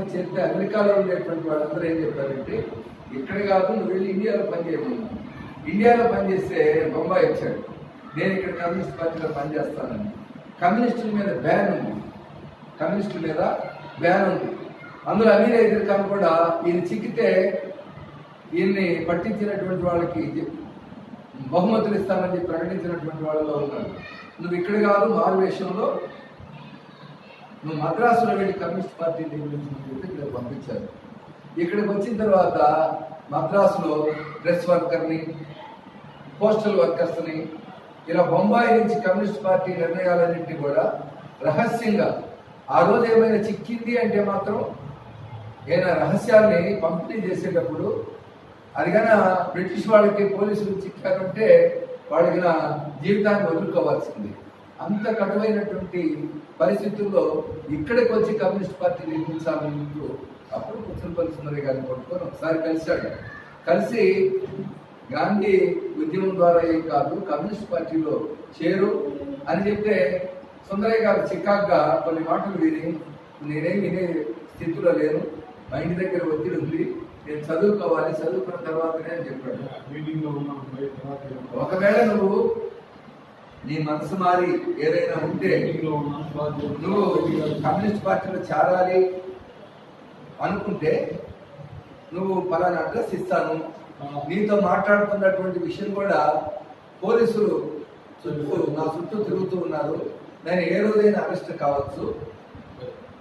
అమెరికాలో చెప్తే అమెరికాలో ఉండేటువంటి వాళ్ళందరూ ఏం చెప్పారంటే ఇక్కడ కాదు నువ్వు వెళ్ళి ఇండియాలో పనిచేయమన్నా ఇండియాలో పనిచేస్తే బొంబాయి వచ్చాడు. నేను ఇక్కడ కమ్యూనిస్ట్ పార్టీలో పనిచేస్తానని కమ్యూనిస్టుల మీద బ్యాన్ ఉంది. కమ్యూనిస్టుల మీద బ్యాన్ ఉంది. అందులో అమీర్ ఎదురు ఖాన్ కూడా ఈయన చిక్కితే ఈయన్ని పట్టించినటువంటి వాళ్ళకి బహుమతులు ఇస్తామని ప్రకటించినటువంటి వాళ్ళలో ఉన్నాడు. నువ్వు ఇక్కడ కాదు భారతదేశంలో నువ్వు మద్రాసులో వెళ్ళి కమ్యూనిస్ట్ పార్టీ నిర్మించిన చెప్పి ఇక్కడ పంపించారు. ఇక్కడికి వచ్చిన తర్వాత మద్రాసులో డ్రెస్ వర్కర్ని పోస్టల్ వర్కర్స్ని ఇలా బొంబాయి నుంచి కమ్యూనిస్ట్ పార్టీ నిర్ణయాలన్నింటినీ కూడా రహస్యంగా ఆ రోజు ఏమైనా చిక్కింది అంటే మాత్రం ఏదైనా రహస్యాల్ని పంపిణీ చేసేటప్పుడు అది బ్రిటిష్ వాళ్ళకి పోలీసులు చిక్కారంటే వాళ్ళకి నా జీవితాన్ని వదులుకోవాల్సింది. అంత కటువైనటువంటి పరిస్థితుల్లో ఇక్కడికి వచ్చి కమ్యూనిస్ట్ పార్టీ నిర్మించాలని ముందు అప్పుడు పుచ్చలపల్లి సుందరయ్య గారిని పట్టుకొని ఒకసారి కలిశాడు. కలిసి గాంధీ ఉద్యమం ద్వారా ఏం కాదు కమ్యూనిస్ట్ పార్టీలో చేరు అని చెప్తే సుందరయ్య గారు చికాగ్గా కొన్ని మాటలు విని నేనేం వినే స్థితిలో లేను మా ఇంటి దగ్గర ఒత్తిడి ఉంది నేను చదువుకోవాలి చదువుకున్న తర్వాతనే అని చెప్పాడు. ఒకవేళ నువ్వు నీ మనసు మారి ఏదైనా ఉంటే నువ్వు కమ్యూనిస్ట్ పార్టీలో చేరాలి అనుకుంటే నువ్వు పలానా అడ్రస్ ఇస్తాను. నీతో మాట్లాడుతున్నటువంటి విషయం కూడా పోలీసులు చుట్టూ నా చుట్టూ తిరుగుతూ ఉన్నారు. నేను ఏ రోజైనా అరెస్ట్ కావచ్చు.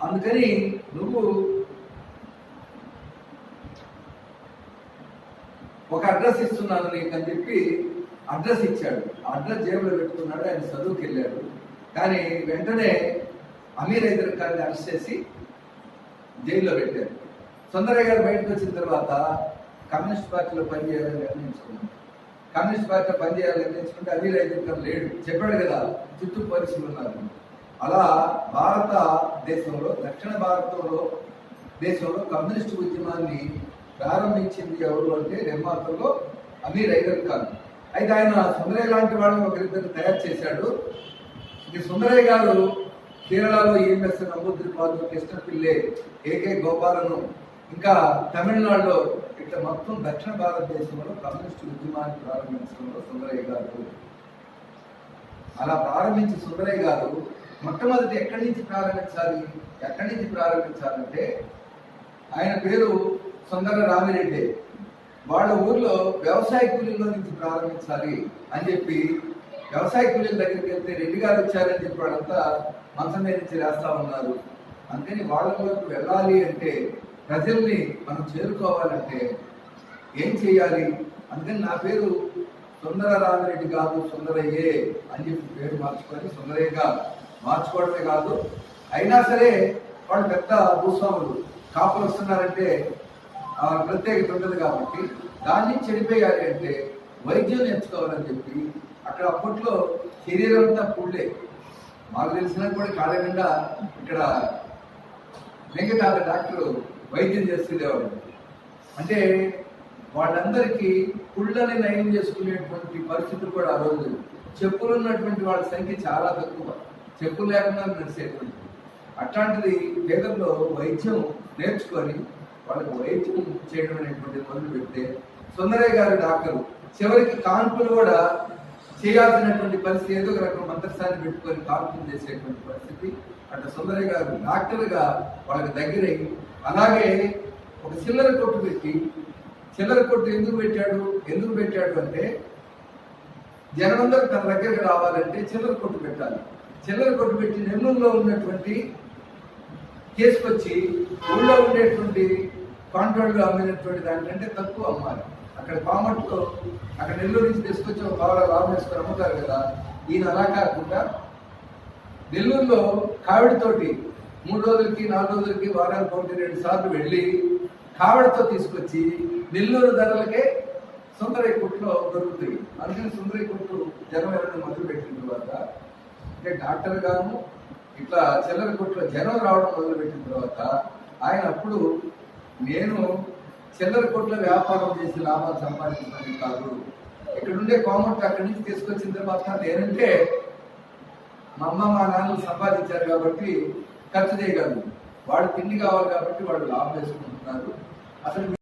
అందుకని నువ్వు ఒక అడ్రస్ ఇస్తున్నాను నీకు అని చెప్పి అడ్రస్ ఇచ్చాడు. ఆ అడ్రస్ జేబులో పెట్టుకున్నాడు ఆయన చదువుకి వెళ్ళాడు కానీ వెంటనే అమీర్ హైదర్ ఖాన్ని అరెస్ట్ చేసి జైల్లో పెట్టారు. సుందరయ్య గారు బయటకు వచ్చిన తర్వాత కమ్యూనిస్ట్ పార్టీలో పనిచేయాలని నిర్ణయించుకున్నాడు కమ్యూనిస్ట్ పార్టీలో పనిచేయాలని నిర్ణయించుకుంటే అమీర్ హైదర్ ఖాన్ లేడు. చెప్పాడు కదా చుట్టూ పరిస్థితులు ఉన్నారు అలా భారత దేశంలో దక్షిణ భారతంలో దేశంలో కమ్యూనిస్ట్ ఉద్యమాన్ని ప్రారంభించింది ఎవరు అంటే నిర్మాతలో అమీర్ హైదర్ ఖాన్. అయితే ఆయన సుందరయ్య లాంటి వాళ్ళని ఒకరిద్దరు తయారు చేశాడు. ఇది సుందరయ్య గారు కేరళలో ఈఎంఎస్ నమూద్రిపాదు కృష్ణ పిల్లే ఏకే గోపాలను. ఇంకా తమిళనాడులో ఇట్లా మొత్తం దక్షిణ భారతదేశంలో కమ్యూనిస్టు ఉద్యమాన్ని ప్రారంభించడంలో సుందరయ్య గారు. అలా ప్రారంభించి సుందరయ్య గారు మొట్టమొదటి ఎక్కడి నుంచి ప్రారంభించాలి ఎక్కడి నుంచి ప్రారంభించాలంటే ఆయన పేరు సుందర రామిరెడ్డి. వాళ్ళ ఊర్లో వ్యవసాయ కూలీల్లో నుంచి ప్రారంభించాలి అని చెప్పి వ్యవసాయ కూలీల దగ్గరికి వెళ్తే రెడ్డి గారు వచ్చారని చెప్పి వాళ్ళంతా మంచం మీద నుంచి వేస్తా ఉన్నారు. అందుకని వాళ్ళలోకి వెళ్ళాలి అంటే ప్రజల్ని మనం చేరుకోవాలంటే ఏం చేయాలి? అందుకని నా పేరు సుందర రామిరెడ్డి కాదు సుందరయ్యే అని చెప్పి పేరు మార్చుకొని సుందరయ్యగా మార్చుకోవడమే కాదు అయినా సరే వాళ్ళు పెద్ద భూస్వాములు. కాపులు వస్తున్నారంటే ప్రత్యేకత ఉంటుంది కాబట్టి దాన్ని చెడిపోయాలి అంటే వైద్యం నేర్చుకోవాలని చెప్పి అక్కడ అప్పట్లో శరీరం అంతా పుళ్ళే. మాకు తెలిసినా కూడా కాలకుండా ఇక్కడ వెంకటాల డాక్టర్ వైద్యం చేస్తుండేవాడు అంటే వాళ్ళందరికీ పుళ్ళని నయం చేసుకునేటువంటి పరిస్థితులు కూడా ఆ రోజు. చెప్పులు ఉన్నటువంటి వాళ్ళ సంఖ్య చాలా తక్కువ. చెప్పులు లేకుండా నడిచేటువంటి. అట్లాంటిది పేదల్లో వైద్యం నేర్చుకొని వాళ్ళకి వైద్యం చేయడం అనేటువంటి మొదలు పెడితే సుందరయ్య గారు డాక్టర్ చివరికి కాన్పులు కూడా చేయాల్సినటువంటి పరిస్థితి ఏదో ఒక రకం మంత్రస్థాన్ని పెట్టుకొని కాన్పులు చేసేటువంటి పరిస్థితి. అంటే సుందరయ్య గారు డాక్టర్గా వాళ్ళకి దగ్గరై అలాగే ఒక చిల్లర కొట్టు పెట్టి చిల్లర కొట్టు ఎందుకు పెట్టాడు ఎందుకు పెట్టాడు అంటే జనమందరూ తన దగ్గరికి రావాలంటే చిల్లర కొట్టు పెట్టాలి. చిల్లర కొట్టు పెట్టి నెల్లూరులో ఉన్నటువంటి తీసుకొచ్చి ఊళ్ళో ఉండేటువంటి కాంట్రాక్ట్లో అమ్మినటువంటి దానికంటే తక్కువ అమ్మాలి. అక్కడ కామట్లో అక్కడ నెల్లూరు నుంచి తీసుకొచ్చి ఒక కావాల లాభం వేసుకొని అమ్ముతారు కదా ఈయన అలా కాకుండా నెల్లూరులో కావిడితోటి మూడు రోజులకి నాలుగు రోజులకి వారానికి ఒకటి రెండు సార్లు వెళ్ళి కావిడితో తీసుకొచ్చి నెల్లూరు ధరలకే సుందరయ్య కుట్లో దొరుకుతాయి. అందుకని సుందరయ్య కుట్టు జనం ఎవరైనా మొదలు పెట్టిన తర్వాత అంటే డాక్టర్ గాను ఇట్లా చిల్లర కొట్లో జనం రావడం మొదలుపెట్టిన తర్వాత ఆయన అప్పుడు నేను చిల్లర కొట్ల వ్యాపారం చేసి లాభాలు సంపాదించడానికి కాదు. ఇక్కడ ఉండే కామర్ట్ అక్కడి నుంచి తీసుకొచ్చిన తర్వాత నేనంటే మా అమ్మ మా నాన్న సంపాదించారు కాబట్టి ఖర్చు చేయగలను. వాడు తిండి కావాలి కాబట్టి వాళ్ళు లాభం వేసుకుంటున్నారు అసలు